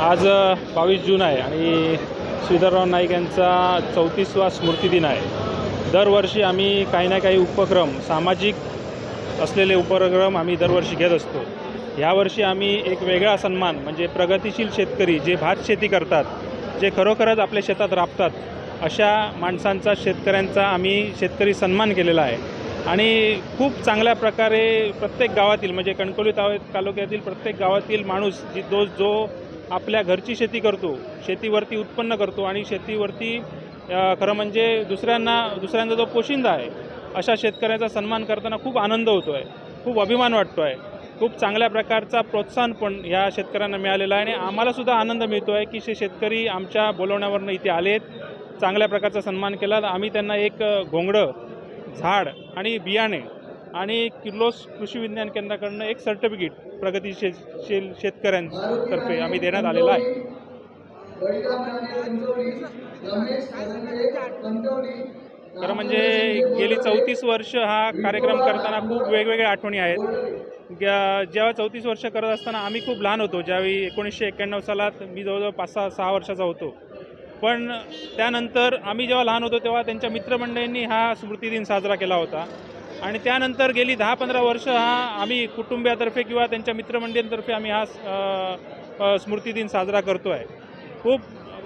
आज बावीस जून आहे आणि श्रीधरराव नाईक यांचा चौतीसवा स्मृतिदिन आहे. दरवर्षी आम्ही काही ना काही उपक्रम सामाजिक असलेले उपक्रम आम्ही दरवर्षी घेत असतो. यावर्षी आम्ही एक वेगळा सन्मान म्हणजे प्रगतिशील शेतकरी जे भात शेती करतात जे खरोखरच आपल्या शेतात राबतात अशा माणसांचा शेतकऱ्यांचा आम्ही शेतकरी सन्मान केलेला आहे. आणि खूप चांगल्या प्रकारे प्रत्येक गावातील म्हणजे कणकोली ताव तालुक्यातील प्रत्येक गावातील माणूस जी जो जो आपल्या घरची शेती करतो शेतीवरती उत्पन्न करतो आणि शेतीवरती खरं म्हणजे दुसऱ्यांना दुसऱ्यांचा जो पोशिंदा आहे अशा शेतकऱ्याचा सन्मान करताना खूप आनंद होतो आहे खूप अभिमान वाटतो आहे खूप चांगल्या प्रकारचा प्रोत्साहन पण ह्या शेतकऱ्यांना मिळालेला आहे आणि आम्हालासुद्धा आनंद मिळतो आहे की शेतकरी आमच्या बोलवण्यावरनं इथे आलेत चांगल्या प्रकारचा सन्मान केला आम्ही त्यांना एक घोंगडं झाड आणि बियाणे आणि किर्लोस कृषी विज्ञान केंद्राकडनं एक सर्टिफिकेट प्रगतीशील शेतकऱ्यांतर्फे आम्ही देण्यात आलेला आहे. खरं म्हणजे गेली चौतीस वर्ष हा कार्यक्रम करताना खूप वेगवेगळ्या आठवणी आहेत. जेव्हा चौतीस वर्ष करत असताना आम्ही खूप लहान होतो. ज्यावेळी एकोणीसशे एक्क्याण्णव सालात मी जवळजवळ पाच सहा सहा वर्षाचा होतो. पण त्यानंतर आम्ही जेव्हा लहान होतो तेव्हा त्यांच्या मित्रमंडळींनी हा स्मृतिदिन साजरा केला होता. आणि त्यानंतर गेली दहा पंधरा वर्ष हा आम्ही कुटुंबियातर्फे किंवा त्यांच्या मित्रमंडळींतर्फे आम्ही हा अ, अ, स्मृतिदिन साजरा करतो आहे खूप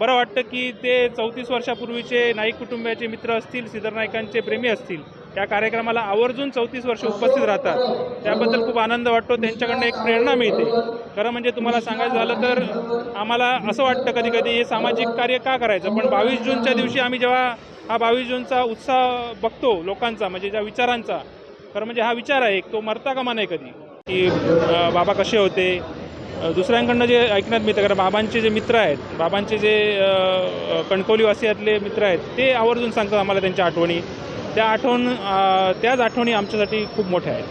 बरं वाटतं की ते चौतीस वर्षापूर्वीचे नाईक कुटुंबियाचे मित्र असतील श्रीधर नाईकांचे प्रेमी असतील त्या कार्यक्रमाला आवर्जून चौतीस वर्ष उपस्थित राहतात. त्याबद्दल खूप आनंद वाटतो त्यांच्याकडनं एक प्रेरणा मिळते. खरं म्हणजे तुम्हाला सांगायचं झालं तर आम्हाला असं वाटतं कधी कधी हे सामाजिक कार्य का करायचं? पण बावीस जूनच्या दिवशी आम्ही जेव्हा हा बावीस जूनचा उत्साह बघतो लोकांचा म्हणजे ज्या विचारांचा. खरं म्हणजे हा विचार आहे तो मरता कामा नाही कधी. की बाबा कसे होते? दुसऱ्यांकडनं जे ऐकण्यात मिळतं कारण बाबांचे जे मित्र आहेत बाबांचे जे कणकवलीवासियातले मित्र आहेत ते आवर्जून सांगतात आम्हाला त्यांच्या आठवणी. त्या आठवण त्याच आठवणी आमच्यासाठी खूप मोठ्या आहेत.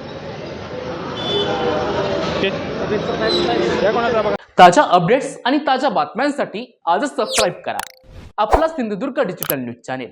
ताज्या अपडेट्स आणि ताज्या बातम्यांसाठी आजच सबस्क्राईब करा. आपला Sindhudurg digital news channel